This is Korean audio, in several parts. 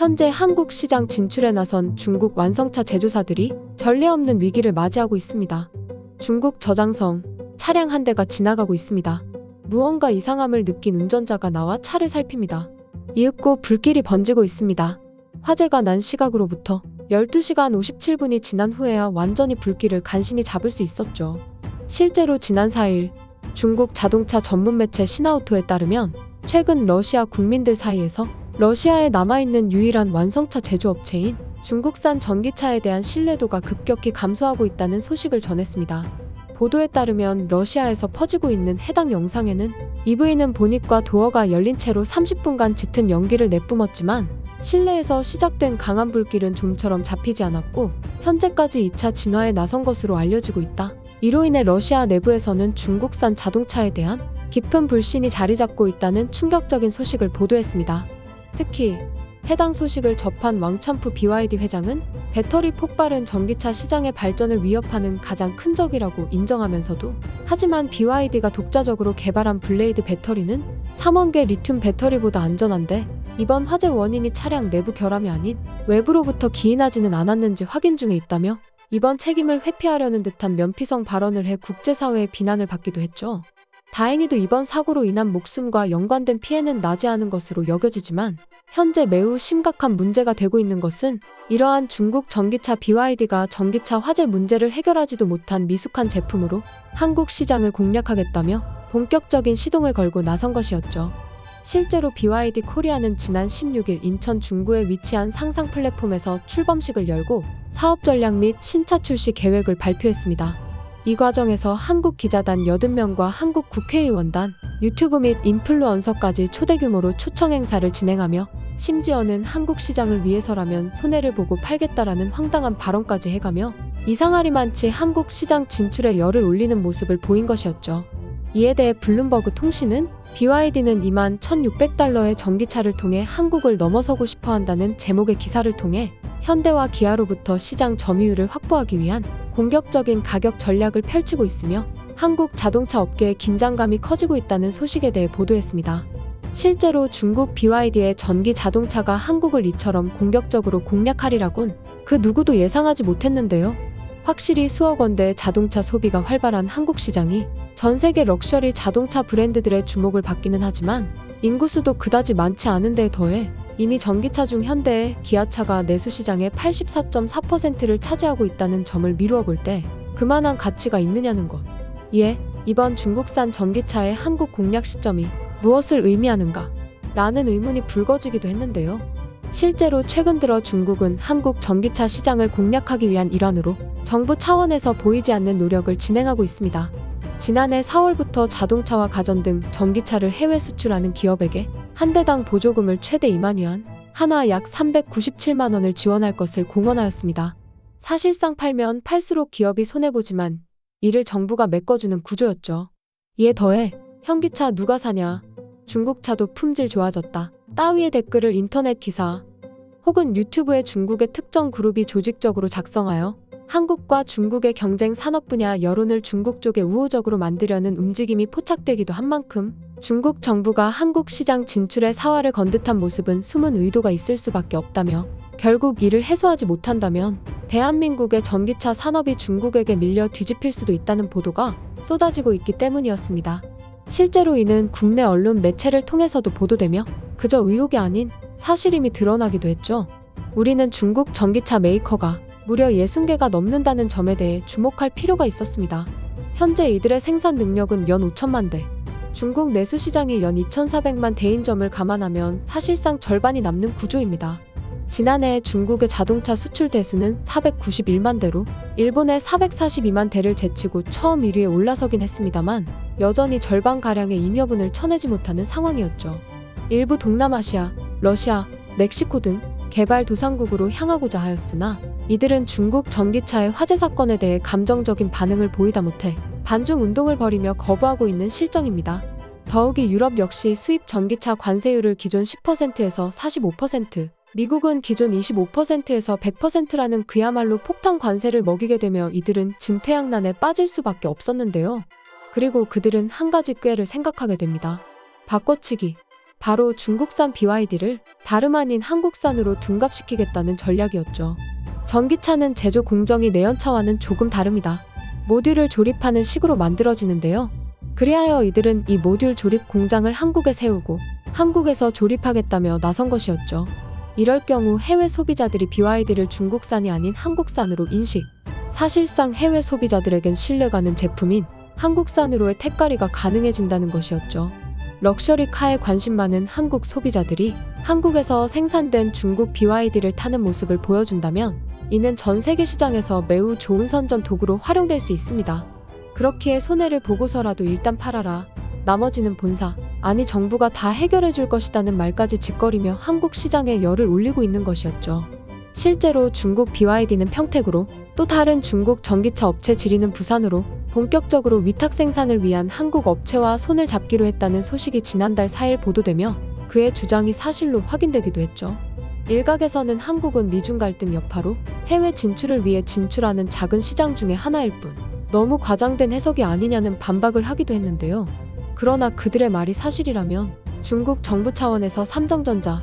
현재 한국 시장 진출에 나선 중국 완성차 제조사들이 전례 없는 위기를 맞이하고 있습니다. 중국 저장성 차량 한 대가 지나가고 있습니다. 무언가 이상함을 느낀 운전자가 나와 차를 살핍니다. 이윽고 불길이 번지고 있습니다. 화재가 난 시각으로부터 12시간 57분이 지난 후에야 완전히 불길을 간신히 잡을 수 있었죠. 실제로 지난 4일 중국 자동차 전문 매체 신하오토에 따르면 최근 러시아 국민들 사이에서 러시아에 남아있는 유일한 완성차 제조업체인 중국산 전기차에 대한 신뢰도가 급격히 감소하고 있다는 소식을 전했습니다. 보도에 따르면 러시아에서 퍼지고 있는 해당 영상에는 EV는 보닛과 도어가 열린 채로 30분간 짙은 연기를 내뿜었지만 실내에서 시작된 강한 불길은 좀처럼 잡히지 않았고 현재까지 2차 진화에 나선 것으로 알려지고 있다. 이로 인해 러시아 내부에서는 중국산 자동차에 대한 깊은 불신이 자리 잡고 있다는 충격적인 소식을 보도했습니다. 특히 해당 소식을 접한 왕천프 BYD 회장은 배터리 폭발은 전기차 시장의 발전을 위협하는 가장 큰 적이라고 인정하면서도 하지만 BYD가 독자적으로 개발한 블레이드 배터리는 3원계 리튬 배터리보다 안전한데 이번 화재 원인이 차량 내부 결함이 아닌 외부로부터 기인하지는 않았는지 확인 중에 있다며 이번 책임을 회피하려는 듯한 면피성 발언을 해 국제사회의 비난을 받기도 했죠. 다행히도 이번 사고로 인한 목숨과 연관된 피해는 나지 않은 것으로 여겨지지만 현재 매우 심각한 문제가 되고 있는 것은 이러한 중국 전기차 BYD가 전기차 화재 문제를 해결하지도 못한 미숙한 제품으로 한국 시장을 공략하겠다며 본격적인 시동을 걸고 나선 것이었죠. 실제로 BYD 코리아는 지난 16일 인천 중구에 위치한 상상 플랫폼에서 출범식을 열고 사업 전략 및 신차 출시 계획을 발표했습니다. 이 과정에서 한국 기자단 80명과 한국 국회의원단, 유튜브 및 인플루언서까지 초대 규모로 초청 행사를 진행하며 심지어는 한국 시장을 위해서라면 손해를 보고 팔겠다라는 황당한 발언까지 해가며 이상하리만치 한국 시장 진출에 열을 올리는 모습을 보인 것이었죠. 이에 대해 블룸버그 통신은 BYD는 2만 1,600달러의 전기차를 통해 한국을 넘어서고 싶어 한다는 제목의 기사를 통해 현대와 기아로부터 시장 점유율을 확보하기 위한 공격적인 가격 전략을 펼치고 있으며 한국 자동차 업계의 긴장감이 커지고 있다는 소식에 대해 보도했습니다. 실제로 중국 BYD의 전기 자동차가 한국을 이처럼 공격적으로 공략하리라곤 그 누구도 예상하지 못했는데요. 확실히 수억 원대의 자동차 소비가 활발한 한국 시장이 전 세계 럭셔리 자동차 브랜드들의 주목을 받기는 하지만 인구수도 그다지 많지 않은 데에 더해 이미 전기차 중 현대의 기아차가 내수 시장의 84.4%를 차지하고 있다는 점을 미루어 볼 때 그만한 가치가 있느냐는 것. 이에 이번 중국산 전기차의 한국 공략 시점이 무엇을 의미하는가? 라는 의문이 불거지기도 했는데요. 실제로 최근 들어 중국은 한국 전기차 시장을 공략하기 위한 일환으로 정부 차원에서 보이지 않는 노력을 진행하고 있습니다. 지난해 4월부터 자동차와 가전 등 전기차를 해외 수출하는 기업에게 한 대당 보조금을 최대 2만 위안, 하나 약 397만 원을 지원할 것을 공언하였습니다. 사실상 팔면 팔수록 기업이 손해보지만 이를 정부가 메꿔주는 구조였죠. 이에 더해 현기차 누가 사냐, 중국차도 품질 좋아졌다. 따위의 댓글을 인터넷 기사 혹은 유튜브에 중국의 특정 그룹이 조직적으로 작성하여 한국과 중국의 경쟁 산업 분야 여론을 중국 쪽에 우호적으로 만들려는 움직임이 포착되기도 한 만큼 중국 정부가 한국 시장 진출에 사활을 건 듯한 모습은 숨은 의도가 있을 수밖에 없다며 결국 이를 해소하지 못한다면 대한민국의 전기차 산업이 중국에게 밀려 뒤집힐 수도 있다는 보도가 쏟아지고 있기 때문이었습니다. 실제로 이는 국내 언론 매체를 통해서도 보도되며 그저 의혹이 아닌 사실임이 드러나기도 했죠. 우리는 중국 전기차 메이커가 무려 60개가 넘는다는 점에 대해 주목할 필요가 있었습니다. 현재 이들의 생산 능력은 연 5천만 대. 중국 내수 시장이 연 2,400만 대인 점을 감안하면 사실상 절반이 남는 구조입니다. 지난해 중국의 자동차 수출 대수는 491만 대로 일본의 442만 대를 제치고 처음 1위에 올라서긴 했습니다만 여전히 절반가량의 잉여분을 쳐내지 못하는 상황이었죠. 일부 동남아시아, 러시아, 멕시코 등 개발 도상국으로 향하고자 하였으나 이들은 중국 전기차의 화재 사건에 대해 감정적인 반응을 보이다 못해 반중 운동을 벌이며 거부하고 있는 실정입니다. 더욱이 유럽 역시 수입 전기차 관세율을 기존 10%에서 45%, 미국은 기존 25%에서 100%라는 그야말로 폭탄 관세를 먹이게 되며 이들은 진퇴양난에 빠질 수밖에 없었는데요. 그리고 그들은 한 가지 꾀를 생각하게 됩니다. 바꿔치기. 바로 중국산 BYD를 다름 아닌 한국산으로 둔갑시키겠다는 전략이었죠. 전기차는 제조 공정이 내연차와는 조금 다릅니다. 모듈을 조립하는 식으로 만들어지는데요. 그리하여 이들은 이 모듈 조립 공장을 한국에 세우고 한국에서 조립하겠다며 나선 것이었죠. 이럴 경우 해외 소비자들이 BYD를 중국산이 아닌 한국산으로 인식. 사실상 해외 소비자들에겐 신뢰가는 제품인 한국산으로의 택가리가 가능해진다는 것이었죠. 럭셔리 카에 관심 많은 한국 소비자들이 한국에서 생산된 중국 BYD를 타는 모습을 보여준다면 이는 전 세계 시장에서 매우 좋은 선전 도구로 활용될 수 있습니다. 그렇기에 손해를 보고서라도 일단 팔아라. 나머지는 본사, 아니 정부가 다 해결해 줄 것이다는 말까지 짓거리며 한국 시장에 열을 올리고 있는 것이었죠. 실제로 중국 BYD는 평택으로 또 다른 중국 전기차 업체 지리는 부산으로 본격적으로 위탁 생산을 위한 한국 업체와 손을 잡기로 했다는 소식이 지난달 4일 보도되며 그의 주장이 사실로 확인되기도 했죠. 일각에서는 한국은 미중 갈등 여파로 해외 진출을 위해 진출하는 작은 시장 중의 하나일 뿐 너무 과장된 해석이 아니냐는 반박을 하기도 했는데요. 그러나 그들의 말이 사실이라면 중국 정부 차원에서 삼성전자,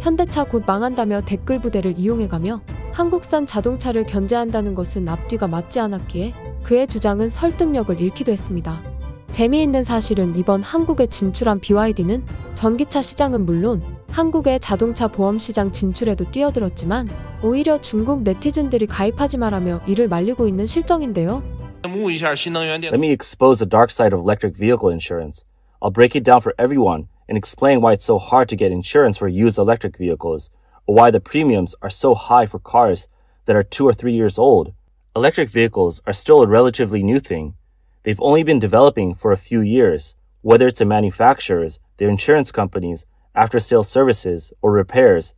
현대차 곧 망한다며 댓글 부대를 이용해가며 한국산 자동차를 견제한다는 것은 앞뒤가 맞지 않았기에 그의 주장은 설득력을 잃기도 했습니다. 재미있는 사실은 이번 한국에 진출한 BYD는 전기차 시장은 물론 한국의 자동차 보험 시장 진출에도 뛰어들었지만 오히려 중국 네티즌들이 가입하지 말라며 이를 말리고 있는 실정인데요. Let me expose the dark side of electric vehicle insurance. I'll break it down for everyone and explain why it's so hard to get insurance for used electric vehicles or why the premiums are so high for cars that are 2 or 3 years old. Electric vehicles are still a relatively new thing They've only been developing for a few years. Whether it's the manufacturers, their insurance companies, after sales services, or repairs,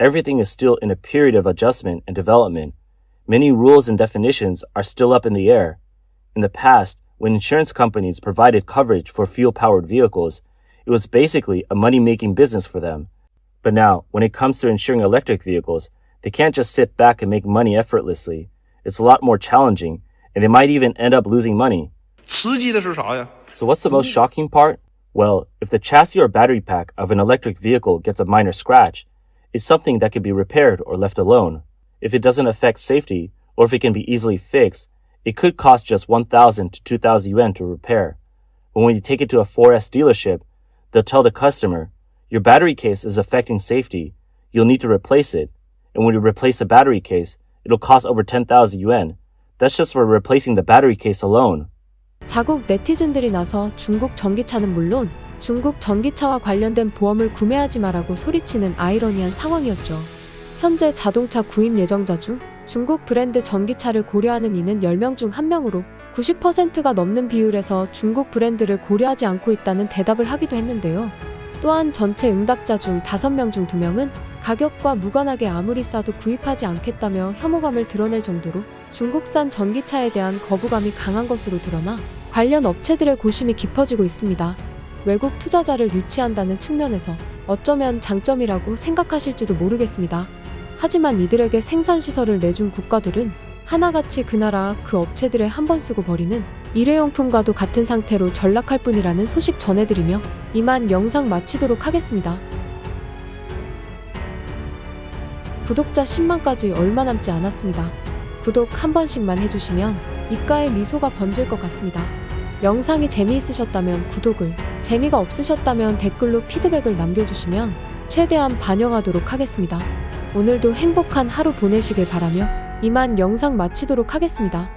everything is still in a period of adjustment and development. Many rules and definitions are still up in the air. In the past, when insurance companies provided coverage for fuel powered vehicles, it was basically a money making business for them. But now, when it comes to insuring electric vehicles, they can't just sit back and make money effortlessly. It's a lot more challenging, and they might even end up losing money. 刺激的是啥呀？ So, what's the most shocking part? Well, if the chassis or battery pack of an electric vehicle gets a minor scratch, it's something that can be repaired or left alone. If it doesn't affect safety, or if it can be easily fixed, it could cost just 1,000 to 2,000 yuan to repair. But when you take it to a 4S dealership, they'll tell the customer, your battery case is affecting safety. You'll need to replace it. And when you replace the battery case, it'll cost over 10,000 yuan. That's just for replacing the battery case alone. 자국 네티즌들이 나서 중국 전기차는 물론 중국 전기차와 관련된 보험을 구매하지 말라고 소리치는 아이러니한 상황이었죠. 현재 자동차 구입 예정자 중 중국 브랜드 전기차를 고려하는 이는 10명 중 1명으로 90%가 넘는 비율에서 중국 브랜드를 고려하지 않고 있다는 대답을 하기도 했는데요. 또한 전체 응답자 중 5명 중 2명은 가격과 무관하게 아무리 싸도 구입하지 않겠다며 혐오감을 드러낼 정도로 중국산 전기차에 대한 거부감이 강한 것으로 드러나 관련 업체들의 고심이 깊어지고 있습니다. 외국 투자자를 유치한다는 측면에서 어쩌면 장점이라고 생각하실지도 모르겠습니다. 하지만 이들에게 생산시설을 내준 국가들은 하나같이 그 나라 그 업체들의 한 번 쓰고 버리는 일회용품과도 같은 상태로 전락할 뿐이라는 소식 전해드리며 이만 영상 마치도록 하겠습니다. 구독자 10만까지 얼마 남지 않았습니다. 구독 한 번씩만 해주시면 입가에 미소가 번질 것 같습니다. 영상이 재미있으셨다면 구독을, 재미가 없으셨다면 댓글로 피드백을 남겨주시면 최대한 반영하도록 하겠습니다. 오늘도 행복한 하루 보내시길 바라며 이만 영상 마치도록 하겠습니다.